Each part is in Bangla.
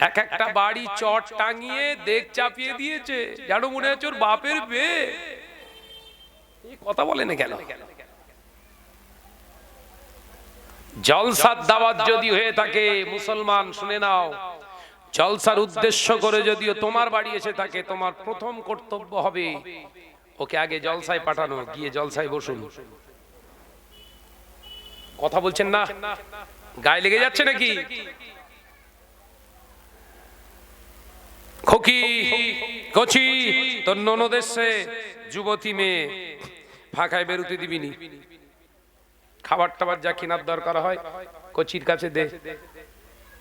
এক একটা বাড়ি চট টাঙিয়ে দেখ চাপিয়ে দিয়েছে। যেন মনে হচ্ছে ওর বাপের এই কথা বলে না কেন? জলসার দাওয়াত যদি হয়ে থাকে, মুসলমান, শুনে নাও। জলসার উদ্দেশ্য করে যদিও তোমার বাড়ি এসে থাকে, তোমার প্রথম কর্তব্য হবে ওকে আগে জলসায় পাঠানো। গিয়ে জলসায় বসুন। কথা বলছেন না? গায়ে লেগে যাচ্ছে নাকি? খোকি, কচি তোর ননদ এসছে যুবতী মেয়ে, ফাঁকায় বেরোতে দিবিনি। খাবার টাবার যা কেনার দরকার হয়, কচির কাছে দে।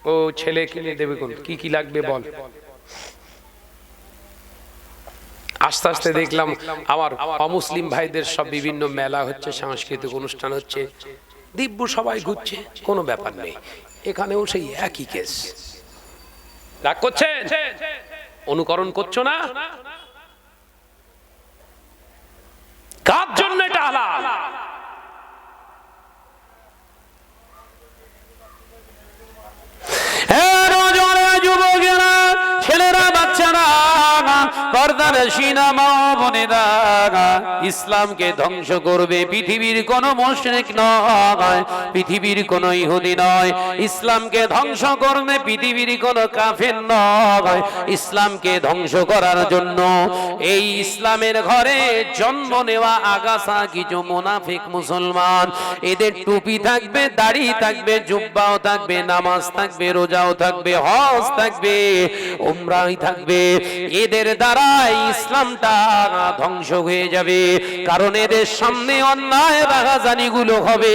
ও ছেলে কিনে দেবে কোন? কি কি লাগবে বল। আস্তে আস্তে দেখলাম আমার অমুসলিম ভাইদের সব বিভিন্ন মেলা হচ্ছে, সাংস্কৃতিক অনুষ্ঠান হচ্ছে। দিব্য সবাই ঘুরছে, কোনো ব্যাপার নেই। এখানেও সেই একই কেস রাগ করছেন? অনুকরণ করছ না? কার জন্য এটা হালাল যুবকেরা ছেলেরা বাচ্চারা পর্দার সিনেমা বোনেরা, ইসলামকে ধ্বংস করবে পৃথিবীর কোন মুশরিক নয়, পৃথিবীর কোন ইহুদি নয়, ইসলামকে ধ্বংস করবে পৃথিবীর কোন কাফের নয়, ইসলামকে ধ্বংস করার জন্য এই ইসলামের ঘরে জন্ম নেওয়া আগাছা কিছু মুনাফিক মুসলমান। এদের টুপি থাকবে, দাড়ি থাকবে, জুব্বাও থাকবে, নামাজ থাকবে, রোজাও থাকবে, হজ থাকবে, উমরাই থাকবে। এদের দ্বারা ইসলামটা ধ্বংস হয়ে যাবে। কারণ এদের সামনে অন্যায় রাগাজানি গুলো হবে।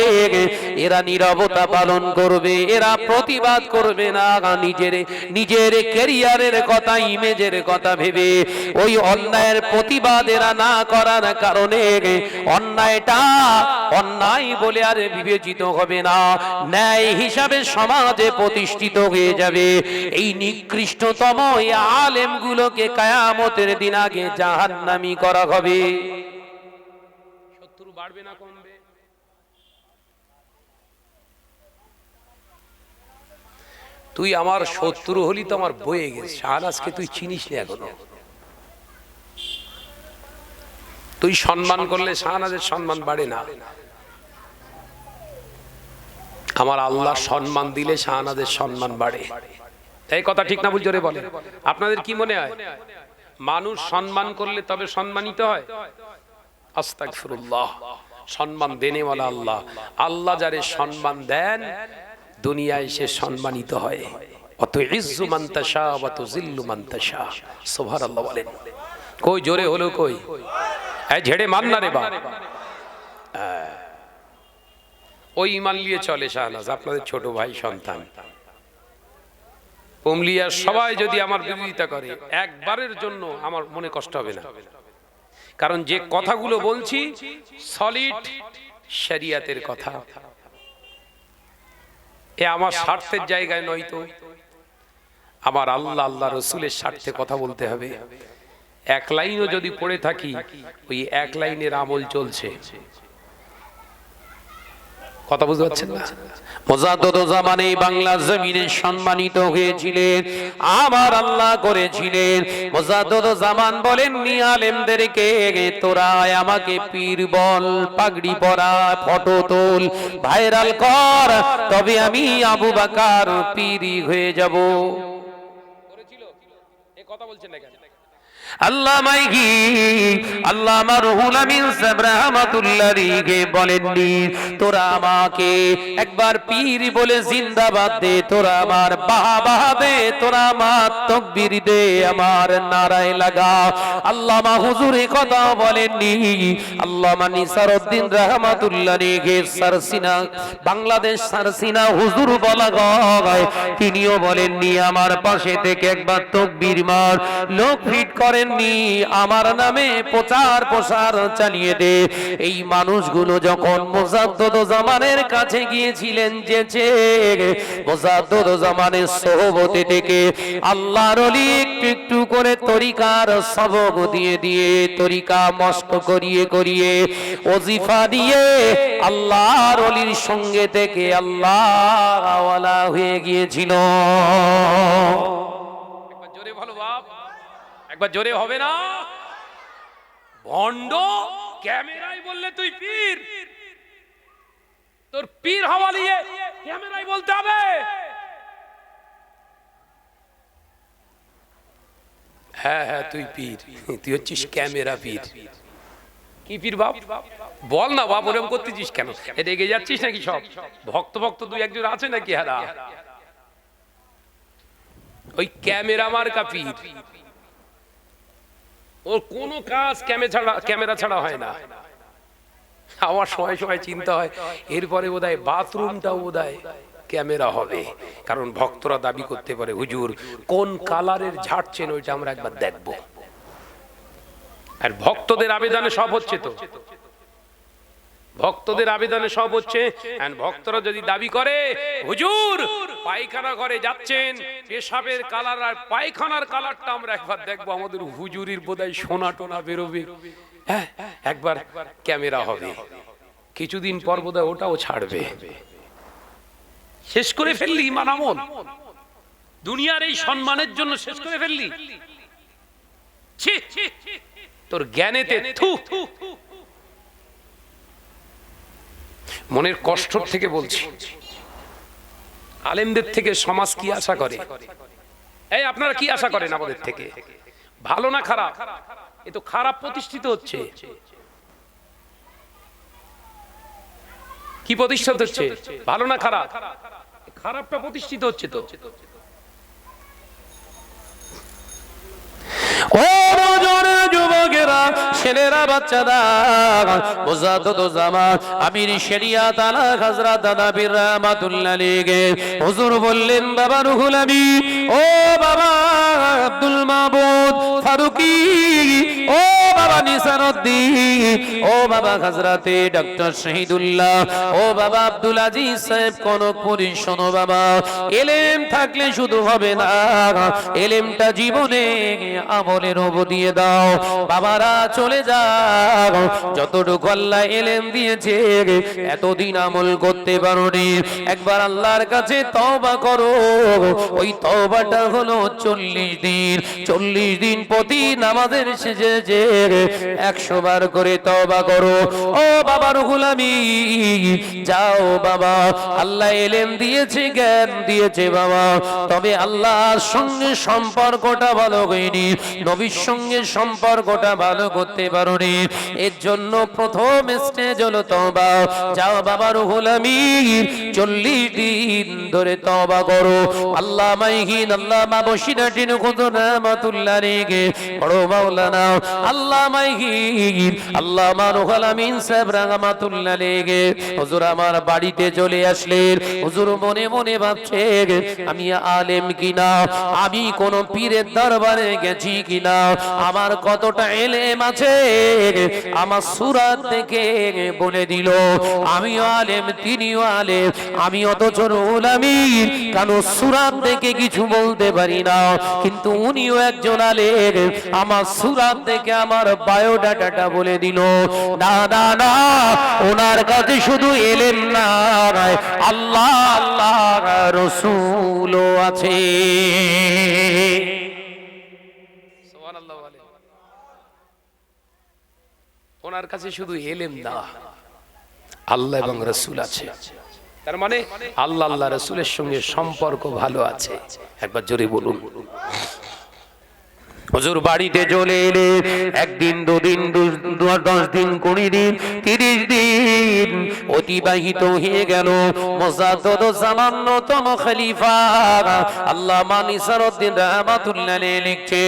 এরা নীরবতা পালন করবে, এরা প্রতিবাদ করবে না। নিজের নিজের ক্যারিয়ারের কথা, ইমেজের কথা ভেবে ওই অন্যায়ের প্রতিবাদ এরা না করার কারণে অন্যায়টা অন্যায় বলে আর বিবেচিত হবে না। ন্যায় হিসাবে সমাজে প্রতিষ্ঠিত হয়ে যাবে। এই নিকৃষ্টতম আলেমগুলোকে কায়ামতের দিন আগে জাহান্নামি করা হবে। শত্রু বাড়বে না কমবে। তুই আমার শত্রু হলি তো আমার বয়ে গেছে শাহনাজকে তুই চিনিস না এখনও। তুই সম্মান করলে শাহনাজের সম্মান বাড়ে না। আমার আল্লাহ সম্মান দিলে শাহনাজের সম্মান বাড়ে। এই কথা ঠিক না জোরে বলে আপনাদের কি মনে হয়? মানুষ সম্মান করলে তবে সম্মানিত হয়। আস্তাগফিরুল্লাহ। সম্মান দেনেওয়ালা আল্লাহ। আল্লাহ যারে সম্মান দেন, দুনিয়ায় সে সম্মানিত হয়। অত ইজ্জু মান্তাসা অত জিল্লু সোভার আল্লাহ বলেন। কই, জোরে হলো কই? এই ঝেড়ে মান না রে বা ওই ইমান নিয়ে চলে শাহনাজ, আপনাদের ছোট ভাই সন্তান। পুমলিয়ার সবাই যদি আমার বিরোধিতা করে একবারের জন্য আমার মনে কষ্ট হবে না। কারণ যে কথাগুলো বলছি সলিড শরিয়াতের কথা। এ আমার স্বার্থের জায়গায় নয় তো। আমার আল্লাহ আল্লাহ রসুলের স্বার্থে কথা বলতে হবে। এক লাইনও যদি পড়ে থাকি ওই এক লাইনের আমল চলছে। কথা বুঝতে পারছেন না? মোজাদ্দদ জামানে বাংলা জমিনে সম্মানিত হয়েছিলেন, আমার আল্লাহ করেছিলেন। জামান বলেন নিয়ালেমদেরকে তোরায় আমাকে পীর বল, পাগড়ি পরা, ফটো তোল, ভাইরাল কর, তবে আমি আবু বাকার পীরি হয়ে যাব কথা বলছেন না কেন বাংলাদেশ সারসিনা হুজুর বলা তিনিও বলেননি আমার পাশে থেকে একবার তকবীর মার লোক ফিট করেননি। আমার নামে প্রচার প্রসার চালিয়ে দে। এই মানুষগুলো যখন মোজাদ্দদ জামানের কাছে গিয়েছিলেন যেছে মোজাদ্দদ জামানের সহবতে থেকে আল্লাহর অলি একটু একটু করে তরিকার সবক দিয়ে দিয়ে, তরিকা মস্ত করিয়ে করিয়ে ওজিফা দিয়ে আল্লাহর অলির সঙ্গে থেকে আল্লাহ হয়ে গিয়েছিল। একবার জোরে হবে না? ভণ্ড ক্যামেরায় বললে তুই পীর। তোর পীর হওয়া নিয়ে ক্যামেরায় বলতে হবে। হ্যাঁ হ্যাঁ তুই পীর। তুই হচ্ছিস ক্যামেরা পীর। কি পীর বাপ? বল না বাপ, ওরকম করতেছিস কেন? রেগে যাচ্ছিস নাকি সব? ভক্ত ভক্ত দুই একজন আছে নাকি? হারা ওই ক্যামেরা মার্কা পীর। ওর কোনো কাজ ক্যামেরা ক্যামেরা ছাড়া হয় না। আমার সময় সময় চিন্তা হয়, এরপরে বোধহয় বাথরুমটাও বোধহয় ক্যামেরা হবে। কারণ ভক্তরা দাবি করতে পারে, হুজুর, কোন কালারের ঝাড়ছেন ওইটা আমরা একবার দেখব। আর ভক্তদের আবেদনে সব হচ্ছে তো। ভক্তদের আবেদনে সব হচ্ছে। ভক্তরা যদি দাবি করে, হুজুর, পায়খানা ঘরে যাচ্ছেন, পেশাবের কালার আর পায়খানার কালারটা আমরা একবার দেখব, আমাদের হুজুরির বোধহয় সোনা টোনা বেরোবে। হ্যাঁ একবার ক্যামেরা হবে। কিছুদিন পর বোধহয় ওটাও ছাড়বে। শেষ করে ফেললি, ইমান আমল। দুনিয়ার এই সম্মানের জন্য শেষ করে ফেললি। তোর জ্ঞানেতে থু থু। মনের কষ্ট থেকে বলছি। আলেমদের থেকে সমাজ কি আশা করে? এই, আপনারা কি আশা করেন আমাদের থেকে? ভালো না খারাপ? এ তো খারাপ প্রতিষ্ঠিত হচ্ছে। কি প্রতিষ্ঠিত হচ্ছে? ভালো না খারাপ? খারাপটা প্রতিষ্ঠিত হচ্ছে তো ও নজর যুবকেরা ছেলেরা বাচ্চারা তো জামা, আমির শেরিয়া তালা খাজরা দাদা বীর রাহমাতুল্লাহ লেগে হুজুর বললেন, বাবা রুহুল আমি ও বাবা আব্দুল মাহবুদ ফারুকি, ও বাবা নিসারউদ্দিন ও বাবা হযরতে ডক্টর শহীদুল্লাহ, ও বাবা আব্দুল আজিজ সাহেব কনকপুরি শোনো বাবা, এলেম থাকলে শুধু হবে না, এলেমটা জীবনে আমলের ওপর দিয়ে দাও, বাবারা চলে যাও, যতটুকু আল্লাহ এলেম দিয়েছে, এতদিন আমল করতে পারোনি, একবার আল্লাহর কাছে তওবা করো, ওই তওবাটা হলো চল্লিশ দিন চল্লিশ দিন প্রতি নামাজের শেষে যে একশো বার করে তওবা করো। ও বাবার গুলামি যাও বাবা, আল্লাহ এলেম দিয়েছে, জ্ঞান দিয়েছে বাবা। তবে আল্লাহর সঙ্গে সম্পর্কটা ভালো হয়নি, নবীর সঙ্গে সম্পর্কটা ভালো করতে পারোনি। এর জন্য প্রথম স্টেজ হলো তবা যাও বাবার গোলামি চল্লিশ দিন ধরে তবা করো। আল্লাহ মাইহিন আল্লাহ মা বসিরাটিন খুদুর রহমাতুল্লাহ রেগে বড় মাওলানা, আল্লাহ আল্লাহ আমিন সাহেব রেগে হুজুর আমার বাড়িতে চলে আসলেন। হুজুর মনে মনে ভাবছে, আমি আলেম কিনা? আমি কোন পীরের দরবারে গেছি কিনা? আমার কতটা এলেম আছে? আমার সুরাত দেখে বলে দিল, আমিও আলেম, তিনিও আলেম। আমি অথচ আমি কেন সুরাত দেখে কিছু বলতে পারি না? কিন্তু উনিও একজন আলেম। আমার সুরাত দেখে আমার বায়োডাটাটা বলে দিল। না না ওনার কাছে শুধু এলেম না আল্লাহ আল্লাহ রসুলও আছে। ওনার কাছে শুধু এলেম না, আল্লাহ এবং রসুল আছে। তার মানে আল্লাহ আল্লাহ, রসুলের সঙ্গে সম্পর্ক ভালো আছে। একবার জোরে বলুন। হুজুর বাড়িতে চলে এলে একদিন, দুদিন দশ দিন, কুড়ি দিন, তিরিশ দিন অতিবাহিত হয়ে গেল। রহমাতুল্লাহ লিখছে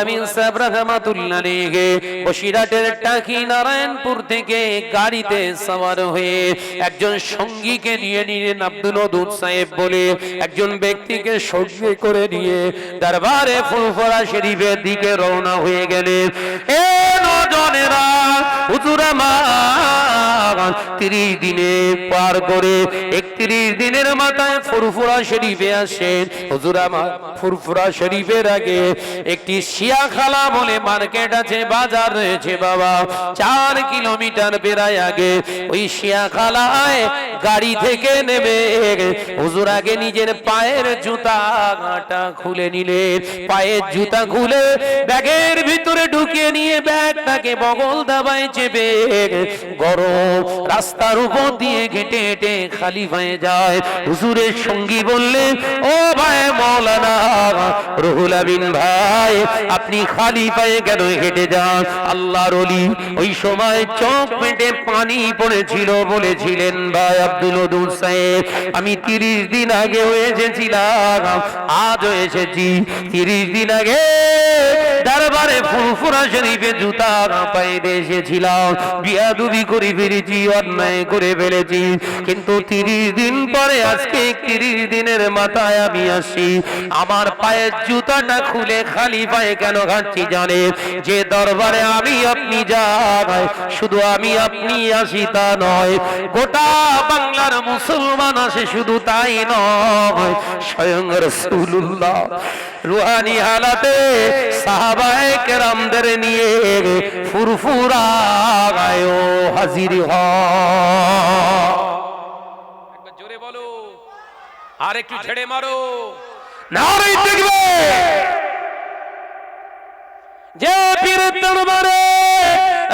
আমিন সাহেব রহমাতুল্লাহ আলাইহি বসিরহাটের টাকি নারায়ণপুর থেকে গাড়িতে সওয়ার হয়ে একজন সঙ্গীকে নিয়ে নিলেন আব্দুল ওদুদ সাহেব। বলে একজন ব্যক্তিকে সঙ্গে করে নিয়ে দরবারে ফুলফরা শরীফের দিকে রওনা হয়ে গেলেন। এ নজনেরা হুজুর আমার তিরিশ দিনে পার করে একত্রিশ দিনের মাথায় ফুরফুরা শরীফে আসেন। হুজুর আমার ফুরফুরা শরীফের আগে একটি শিয়াখালা বলে মার্কেট আছে, বাজার রয়েছে বাবা। চার কিলোমিটার বেড়ায় আগে ওই শিয়াখালায় গাড়ি থেকে নেবে। হুজুর আগে নিজের পায়ের জুতা গাঁটা খুলে নিলেন। পায়ের জুতা খুলে ব্যাগের ভিতরে ঢুকিয়ে নিয়ে ব্যাগটাকে বগল দাবায় চেপে গরম রাস্তার উপর দিয়ে হেঁটে খালি হয়ে যায়। হুজুরের সঙ্গী ও ভাই মৌলানা রহুল আমিন ভাই, আপনি খালি পায়ে কেন হেঁটে যান? আল্লাহর অলি ওই সময় চোখ পেটে পানি পড়েছিল, বলেছিলেন, ভাই আব্দুল সাহেব, আমি তিরিশ দিন আগে এসেছিলাম, আজও এসেছি। তিরিশ দিন আগে দরবারে ফুরফুরা শরীফে জুতা পায়ে এসেছিলাম বিয়াদুবি করে ফেলেছি অন্যায় করে ফেলেছি। কিন্তু তিরিশ দিন পরে, আজকে তিরিশ দিনের মাথায় আমি আসি। আমার পায়ের জুতাটা খুলে খালি পায়ে কেন ঘাটছি জানে? যে দরবারে আমি আপনি যাই, শুধু আমি আপনি আসি তা নয়। গোটা বাংলার মুসলমান আসে শুধু তাই নয়। স্বয়ং রসুল্লাহ রুহানি হালাতে সাহাবায়ে কেরামদের নিয়ে ফুরফুরা গায়ো হাজির হয় একবার জোরে বলো। আর একটু ছেড়ে মারো। নারী দেখবে। যে পীরের দরবারে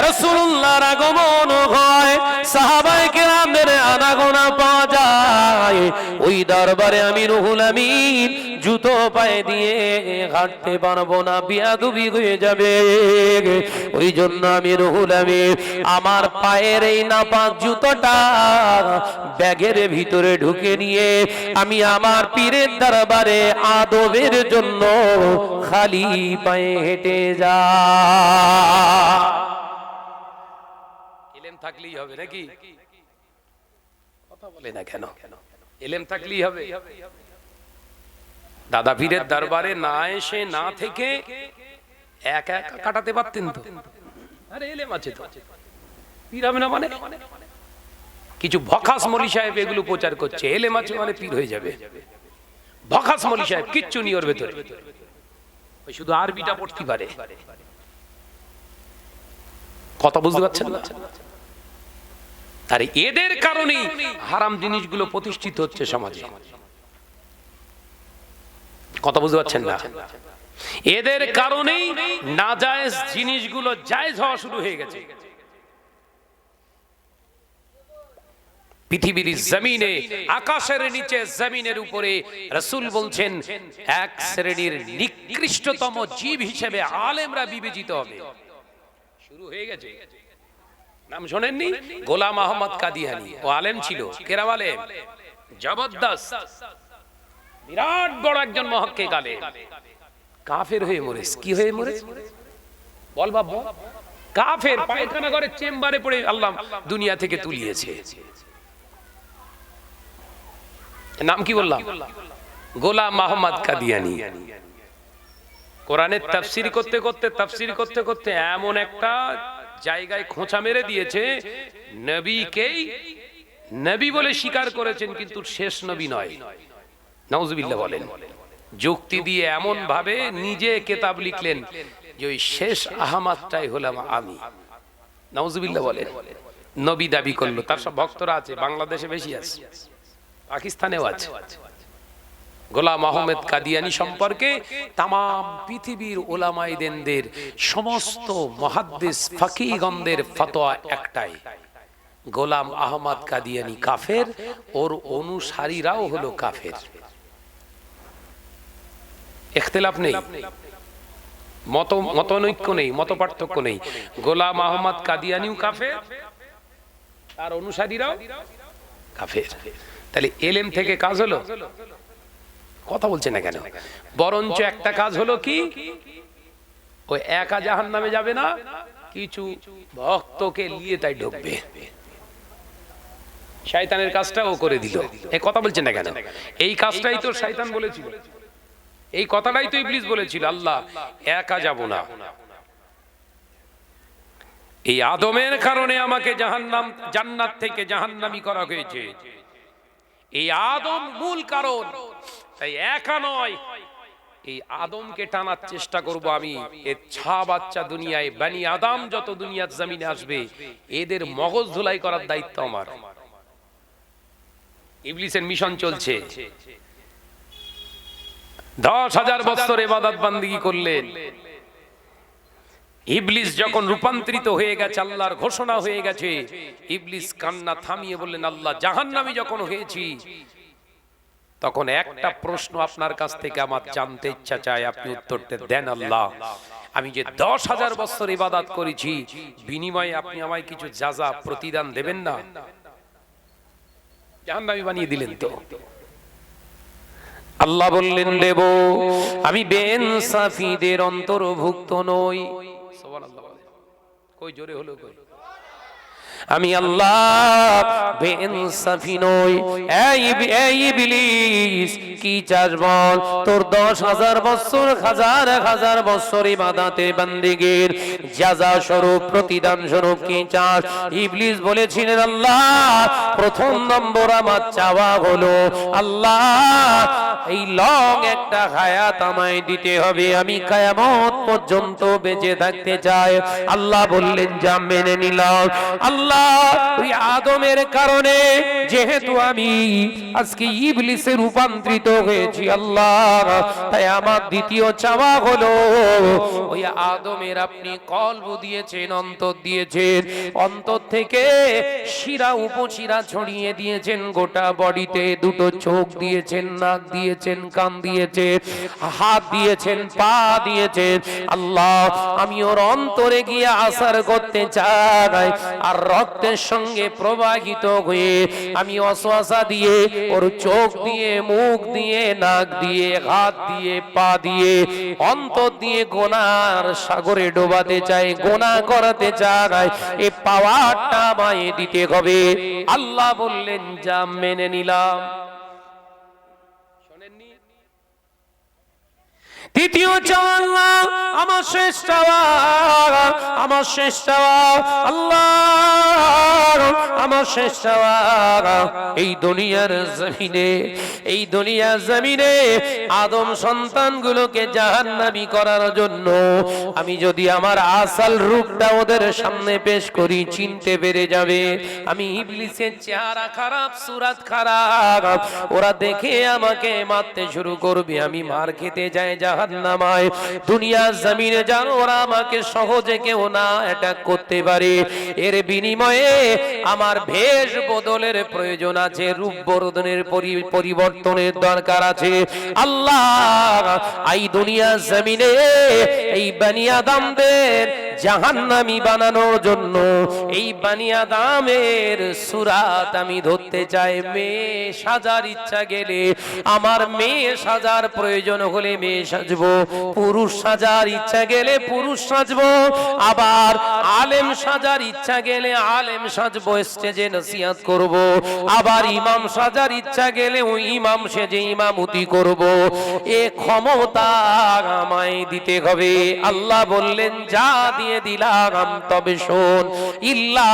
রাসূলুল্লাহর আগমন হয়, সাহাবায়ে কেরামদের আনাগোনা পাওয়া যায়। ওই দরবারে আমি রুহুল আমিন জুতো পায়ে দিয়ে হাঁটতে পারব না, বিয়াদুবি হয়ে যাবে। ওই জন্য আমি রুহুল আমিন আমার পায়ের এই নাপাক জুতোটা ব্যাগের ভিতরে ঢুকে নিয়ে আমি আমার পীরের দরবারে আদবের জন্য খালি পায়ে হেঁটে যা। থাকলেই হবে, নাকি? কথা বলে না কেন? এলেম থাকলেই হবে। দাদা পীরের দরবারে না এসে না থেকে একা একা কাটাতে পারতেন তো। আরে, এলেম আছে তো। পীর হবে না মানে? কিছু ভখাস মলি সাহেব এগুলো প্রচার করছে। এলেম আছে মানে পীর হয়ে যাবে। ভখাস মলি সাহেব, কিচ্ছু নিয়ে ওর ভেতরে। শুধু আরবিটা পড়তে পারে। কথা বুঝতে পারছেন না? আর এদের কারণেই হারাম জিনিসগুলো প্রতিষ্ঠিত হচ্ছে সমাজে। কথা বুঝতে পারছেন না? এদের কারণেই নাজায়েজ জিনিসগুলো জায়েজ হওয়া শুরু হয়ে গেছে। পৃথিবীর জমিনে, আকাশের নিচে জমিনের উপরে রসুল বলছেন, এক শ্রেণির নিকৃষ্টতম জীব হিসেবে আলেমরা বিবেচিত হবে। শুরু হয়ে গেছে। নাম শোনেননি? গোলাম আহমদ কাদিয়ানি। ও আলেম ছিল। কেরাম আলেম? জবরদস্ত। বিরাট বড় একজন মহক্কে কালে কাফের হয়ে মরেস কি হয়ে মরেস বল বল। কাফের পায়খানা করে চেম্বারে পড়ে আল্লাহ দুনিয়া থেকে তুলিয়েছে। নাম কি বললাম? গোলাম আহমদ কাদিয়ানি। কোরআনের তাফসির করতে করতে, তাফসির করতে করতে এমন একটা জায়গায় খোঁচা মেরে দিয়েছে। নবীকেই নবী বলে স্বীকার করেছেন, কিন্তু শেষ নবী নয়। নাউজুবিল্লাহ বলেন। যুক্তি দিয়ে এমন ভাবে নিজে কেতাব লিখলেন যে ওই শেষ আহমাদটাই হলাম আমি। নাউজুবিল্লাহ বলেন, নবী দাবি করল। তার সব ভক্তরা আছে, বাংলাদেশে বেশি আছে, পাকিস্তানেও আছে। গোলাম আহমেদ কাদিয়ানি সম্পর্কে তাম পৃথিবীর ওলামাইদেনদের সমস্ত মহাদ্দেশ ফাকিগণদের ফতোয়া একটাই। গোলাম আহমদ কাদিয়ানি কাফের, ওর অনুসারীরাও হলো কাফের। এখতেলাফ নেই। মত, মতনৈক্য নেই মত পার্থক্য নেই। গোলাম আহমদ কাদিয়ানিও কাফের, তার অনুসারীরাও কাফের। তাহলে এলেম থেকে কাজ হলো? কথা বলছে না কেন? বরঞ্চ একটা কাজ হলো কি? ওই একা জাহান নামে যাবে না, কিছু ভক্তকে নিয়ে তাই ঢুকবে। শয়তানের কাজটা ও করে দিল। এই কথা বলছে না কেন? এই কাজটাই তো শয়তান বলেছিল। এই কথাটাই তো ইবলিস বলেছিল, আল্লাহ, একা যাব না। এই আদমের কারণে আমাকে জাহান্নাম, জান্নাত থেকে জাহান্নামি করা হয়েছে। এই আদম মূল কারণ। তাই একা নয়, এই আদমকে টানার চেষ্টা করব আমি। এর ছা বাচ্চা দুনিয়ায়, বানি আদম যত দুনিয়ার জমিনে আসবে, এদের মগজ ধুলাই করার দায়িত্ব আমার। ইবলিসের মিশন চলছে। দশ হাজার বছর এবাদত বান্দিগি করলেন। ইবলিস যখন রূপান্তরিত হয়ে গেছে, আল্লাহর ঘোষণা হয়ে গেছে, ইবলিস কান্না থামিয়ে বললেন, আল্লাহ, জাহান্নামী যখন হয়েছি তখন একটা প্রশ্ন আপনার কাছ থেকে আমার জানতে ইচ্ছা চায়, আপনি উত্তরটা দেন আল্লাহ। আমি যে দশ হাজার বছর ইবাদাত করেছি, বিনিময়ে আপনি আমায় কিছু যাজা প্রতিদান দেবেন না। জাহান্নামী বানিয়ে দিলেন তো। আল্লাহ বললেন, দেব, আমি বেন সাফিদের অন্তর্ভুক্ত নই। কই, জোরে হলো কই? আমি আল্লাহ বেনসাফি নই। এই এই ইবলিস, কি চাস বল? তোর দশ হাজার বছর, হাজার হাজার বছর ইবাদাতে বান্দিগির জাযা স্বরূপ, প্রতিদান স্বরূপ কি চাস? ইবলিস বলেছিলেন, আল্লাহ, প্রথম নম্বর আমার চাওয়া হলো, আল্লাহ এই লং একটা হায়াত আমায় দিতে হবে। আমি কায়ামত পর্যন্ত বেঁচে থাকতে চাই। আল্লাহ বললেন, যা মেনে নিলাম। আল্লাহ ওই আদমের কারণে যেহেতু আমি আজকে ইবলিসে রূপান্তরিত হয়েছি আল্লাহ, তাই আমার দ্বিতীয় চাওয়া হলো, ওই আদমের আপনি কলব দিয়েছেন, অন্তর দিয়েছেন। অন্তর থেকে শিরা উপশিরা ছড়িয়ে দিয়েছেন, গোটা বডিতে দুটো চোখ দিয়েছেন, নাক দিয়েছেন, কান দিয়েছেন হাত দিয়েছেন, পা দিয়েছেন আল্লাহ, আমি ওর অন্তরে গিয়ে আসার করতে চাই আর রক্তের সঙ্গে প্রবাহিত হয়ে আমি অশ্বাসা দিয়ে ওর চোখ দিয়ে, মুখ দিয়ে, নাক দিয়ে, হাত দিয়ে, পা দিয়ে, অন্তর দিয়ে গোনার সাগরে ডোবাতে চাই, গোনা করাতে চাই। এ পাওয়ারটা আমায় দিতে হবে। আল্লাহ বললেন, যা মেনে নিলাম। তৃতীয় চাওয়া, আমার শেষ চাওয়া, আমার শেষ চাওয়া আল্লাহ আমার শেষ চাওয়া। এই দুনিয়ার জমিনে, এই দুনিয়ার জমিনে আদম সন্তানগুলোকে জাহান্নামী করার জন্য আমি যদি আমার আসল রূপটা ওদের সামনে পেশ করি, চিনতে পেরে যাবে। আমি ইবলিসের চেহারা খারাপ, সুরাত খারাপ। ওরা দেখে আমাকে মারতে শুরু করবে। আমি মার খেতে যাই জাহান্নামায় দুনিয়া জমিনে ওরা আমাকে সহজে কেউ না অ্যাটাক করতে পারে। এর বিনিময়ে আমার ভেষ বদলের প্রয়োজন আছে, রূপ বদলের পরিবর্তনের দরকার আছে। আল্লাহ, এই দুনিয়া জমিনে এই বানিয়াদামদের জাহান্নামি বানানোর জন্য। এই বানিয়া দামের সুরাত আমি ধরতে চাই। মেয়ে সাজার ইচ্ছা গেলে, আমার মেয়ে সাজার প্রয়োজন হলে মেয়ে সাজবো। পুরুষ সাজার ইচ্ছা গেলে পুরুষ সাজবো। আবার আলেম সাজার ইচ্ছা গেলে আলেম সাজবো, স্টেজে নসিহাত করব। আবার ইমাম সাজার ইচ্ছা গেলে ওই ইমাম সেজে ইমামতি করব। এ ক্ষমতা আমায় দিতে হবে। আল্লাহ বললেন, যা দিয়ে দিলাম। তবে শোন, ইল্লা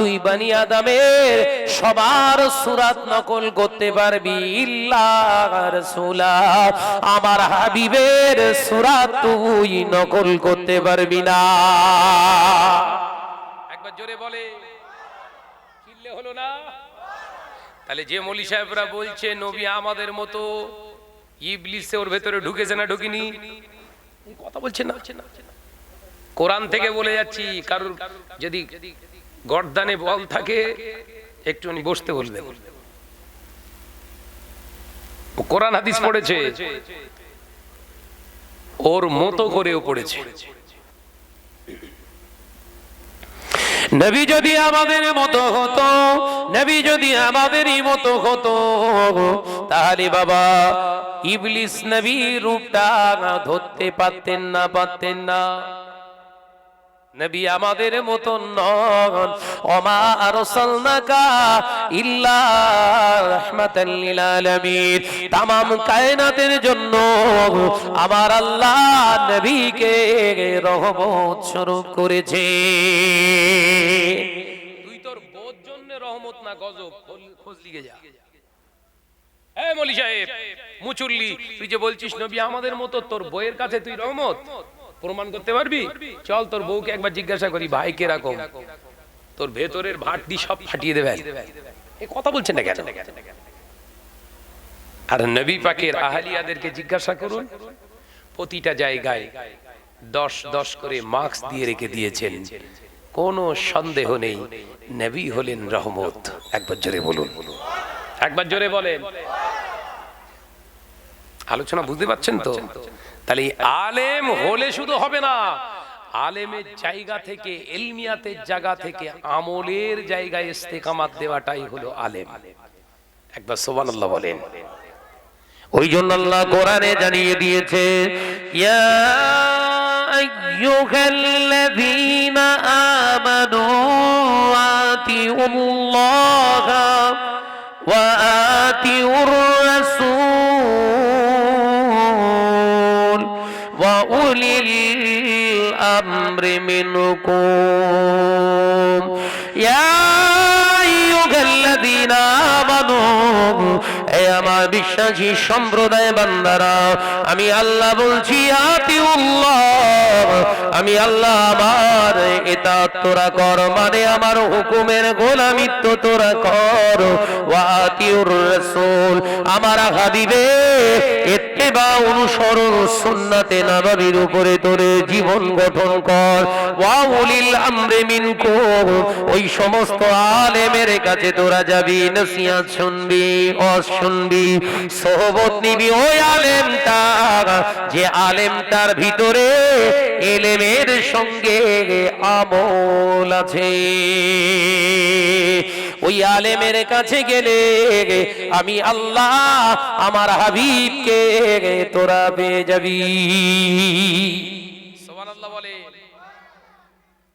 তুই বানি আদমের সবার সুরাত নকল করতে পারবি। ইল্লা আমার হাবিবের সুরাত তুই নকল করতে পারবি না। একবার জোরে বলে। হলো না? তাহলে যে মলি সাহেবরা বলছে, নবী আমাদের মতো ইবলিসে ওর ভেতরে ঢুকেছে না ঢুকিনি? কথা বলছে না। কোরআন থেকে বলে যাচ্ছি কারুর যদি গর্দানে বল থাকে একটুখানি বসতে বলবেন। ও কোরআন হাদিস পড়েছে ওর মতো করেও পড়েছে। নবী যদি আমাদের মতো হতো নবী যদি আমাদেরই মতো হতো তাহলে বাবা ইবলিস নবী রূপটা ধরতে পারতেন না পারতেন না। নবী আমাদের মতন নন। ওমা আরসালনাকা ইল্লা রাহমাতাল লিল আলামিন তামাম কায়নাতের জন্য আমার আল্লাহ নবীকে রহমত স্বরূপ করেছে। তুই তোর বোধ জন্য রহমত না গজব খোঁজ লিগে যা। মলি সাহেব, মুচুল্লি, তুই যে বলছিস নবী, আমাদের মতো তোর বইয়ের কাছে তুই রহমত। প্রমাণ করতে পারবি? চল তোর বউকে একবার জিজ্ঞাসা করি ভাই তোর ভেতরের ভাটটি সব ফাটিয়ে দেবে। এ কথা বলছেন না কেন? আর নবী পাকের জিজ্ঞাসা করুন, প্রতিটা জায়গায় দশ দশ করে মার্কস দিয়ে রেখে দিয়েছেন। কোনো সন্দেহ নেই, নবী হলেন রহমত। একবার জোরে বলুন। একবার জোরে বলেন। আলোচনা বুঝতে পারছেন তো? তাহলে আলেম হলে শুধু হবে না আলেমের জায়গা থেকে এলমিয়াতের জায়গা থেকে আমলের জায়গায় ইস্তেকামাত দেওয়াটাই হলো আলেম। একবার সোবানাল্লাহ বলেন। ওই জন্য আল্লাহ কোরআনে জানিয়ে দিয়েছে ইয়া আইয়ুহাল্লাযীনা আমানু আতিউল্লাহ ওয়া আতিউর আমরি মিনকুম ইয়া আইয়ুহাল্লাযীনা আমানু এ আমার বিশ্বাসী সম্প্রদায় বান্দারা, আমি আল্লাহ বলছি আমি আল্লাহ আমার এটা তোরা কর মানে আমার হুকুমের গোলামিত্ব তোরা কর। ওয়া আতিউর রাসূল। আমার হাবিবে ইত্তেবা অনুসরণ সুন্নাতে নববীর উপরে তোরে জীবন গঠন কর। ওয়া উলিল আমরি মিনকুম, ওই সমস্ত আলেমের কাছে তোরা যাবি, নসিহত শুনবি অস শুনবি, সোহবত নিবি। ওই আলেমটা, যে আলেমটার ভিতরে এলেমের সঙ্গে আমল আছে। ওই আলেমের কাছে গেলে আমি আল্লাহ আমার হাবিবকে তোরা পেয়ে যাবি।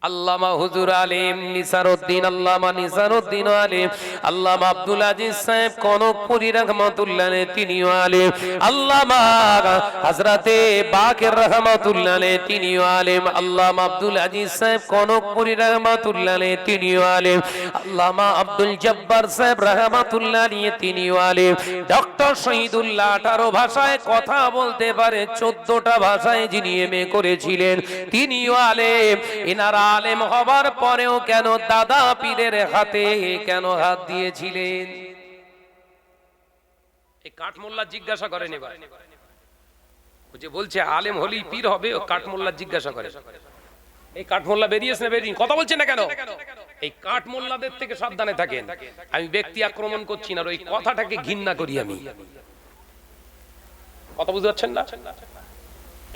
আল্লামা হুজুর আলিম, নিসারউদ্দিন আল্লামা, নিসারউদ্দিন আলিম, আল্লামা আব্দুল আজিজ সাহেব, কনকপুরি রহমাতুল্লাহ তিনিও আলিম। আল্লামা হযরতে বাকের রহমাতুল্লাহ তিনিও আলিম। আল্লামা আব্দুল আজিজ সাহেব, কনকপুরি রহমাতুল্লাহ তিনিও আলিম। আল্লামা আব্দুল জব্বার সাহেব, রহমাতুল্লাহ তিনিও আলিম। ডক্টর শহীদুল্লাহ 18 ভাষায় কথা বলতে পারে 14টা ভাষায় যিনি এমএ করেছিলেন, তিনিও আলেম। এনারা আলেম হবার পরেও কেন দাদা পীরের হাতে কেন হাত দিয়েছিলেন? কাঠমোল্লা জিজ্ঞাসা করেন এবার। যে বলছে, আলেম হলেই পীর হবে ও কাঠমোল্লা জিজ্ঞাসা করে। এই কাঠমোল্লা বেরিয়েছে না বেরিয়ে? কথা বলছেন না কেন? এই কাঠমোল্লাদের থেকে সাবধানে থাকেন। আমি ব্যক্তি আক্রমণ করছি না ওই কথাটাকে ঘৃণা করি আমি। কথা বুঝতে পারছেন না?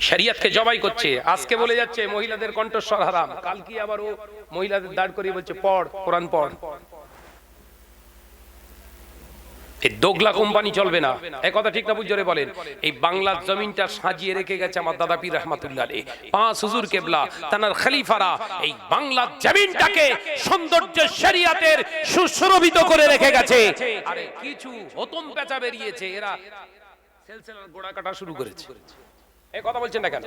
শরিয়তকে জবাই করছে। আজকে বলে যাচ্ছে, মহিলাদের কণ্ঠস্বর হারাম। কাল কি আবার ও মহিলাদের দাঁড় করিয়ে বলছে, পড়, কোরআন পড়। এই দোগলা কোম্পানি চলবে না। এক কথা ঠিক না বুঝরে বলেন। এই বাংলার জমিনটা সাজিয়ে রেখে গেছে আমার দাদা পীর রহমাতুল্লাহ আলী পাঁচ হুজুর কেবলা, তানার খলিফারা এই বাংলার জমিনটাকে সৌন্দর্য শরিয়াতের সুশোভিত করে রেখে গেছে। আরে কিছু হতম পেঁচা বেরিয়েছে, এরা সেলসেলার গোড়া কাটা শুরু করেছে। এই কথা বলছেন না কেন?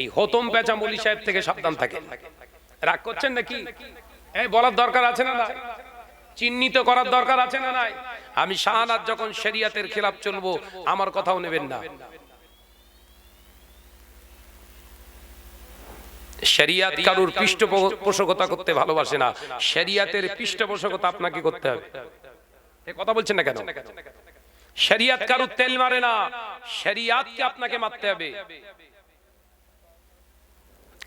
এই হতম পেঁচা মলি সাহেব থেকে সাবধান থাকে। রাগ করছেন নাকি? এই বলার দরকার আছে না চিহ্নিত করার দরকার আছে না নাই? আমি শাহানাত যখন শরিয়াতের খেলাফ চলবো, আমার কথাও নেবেন না। শরিয়াত কারুর পৃষ্ঠপোষকতা করতে ভালোবাসে না। শরিয়াতের পৃষ্ঠপোষকতা আপনাকে করতে হবে। কথা বলছেন না কেন? শরিয়াত কারুর তেল মারে না। শরিয়াতকে আপনাকে মারতে হবে।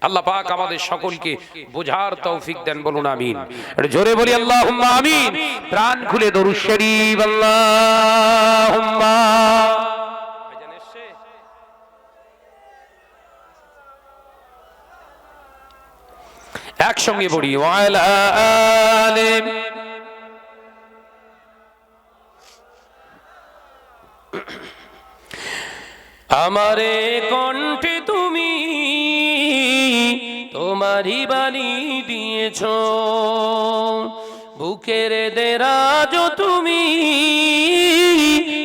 আল্লাহ পাক আমাদের সকলকে বোঝার তৌফিক দেন বলুন আমিন। জোরে বলি আল্লাহুম্মা আমিন। প্রাণ খুলে দরুদ শরীফ আল্লাহুম্মা। একসঙ্গে পড়ি ওয়ালা আলিম আমারে কণ্ঠে তুমি তোমার বাণী দিয়েছ। বুকের দেরাজ তুমি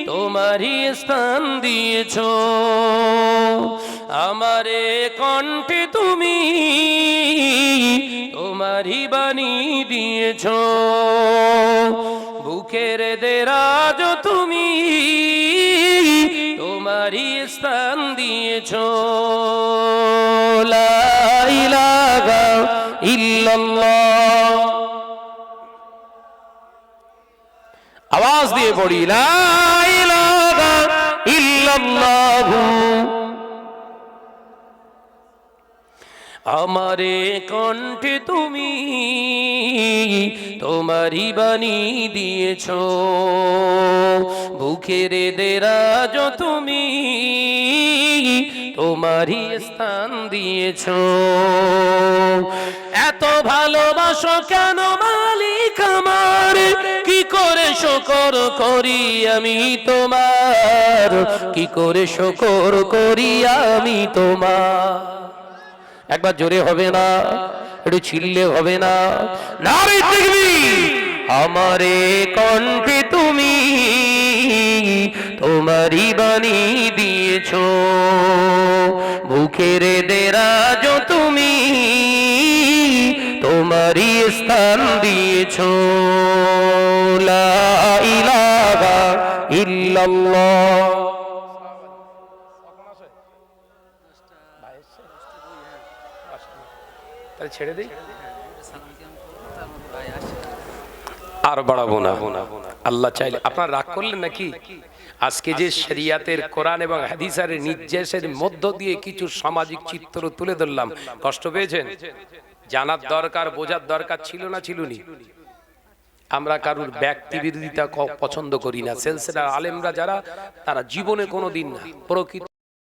তোমারই স্থান দিয়েছ। আমারে কণ্ঠে তুমি তোমারই বাণী দিয়েছ। বুকের দেরাজ তুমি তোমারই স্থান দিয়েছ আওয়াজ দিয়ে পড়ি লা ইল্লাল্লাহু। আমারে কণ্ঠে তুমি তোমারই বাণী দিয়েছ। বুকের দেরাজ তুমি তোমারই স্থান দিয়েছ। এত ভালোবাসো কেন মালিক আমার? কি করে শকর করি আমি তোমার? কি করে শকর করি আমি তোমার? একবার জোরে হবে না, একটু ছিললে হবে না। আমারে কণ্ঠে তুমি তোমারই বাণী দিয়েছ। বুকের দেরাজ তুমি তোমারই স্থান দিয়েছ। ইল্লাল্লাহ তাহলে ছেড়ে দিই? আর বাড়াবো না। আল্লাহ চাইলে আপনার রাগ করলেন নাকি? আজকে যে শরিয়াতের কোরআন এবং হাদিসারের নির্দেশের মধ্য দিয়ে কিছু সামাজিক চিত্র তুলে ধরলাম, কষ্ট পেয়েছেন? জানার দরকার, বোঝার দরকার ছিল না ছিল ছিলনি? আমরা কারুর ব্যক্তি বিরোধিতা পছন্দ করি না। সেলসেলার আলেমরা যারা, তারা জীবনে কোনো দিন না, প্রকৃত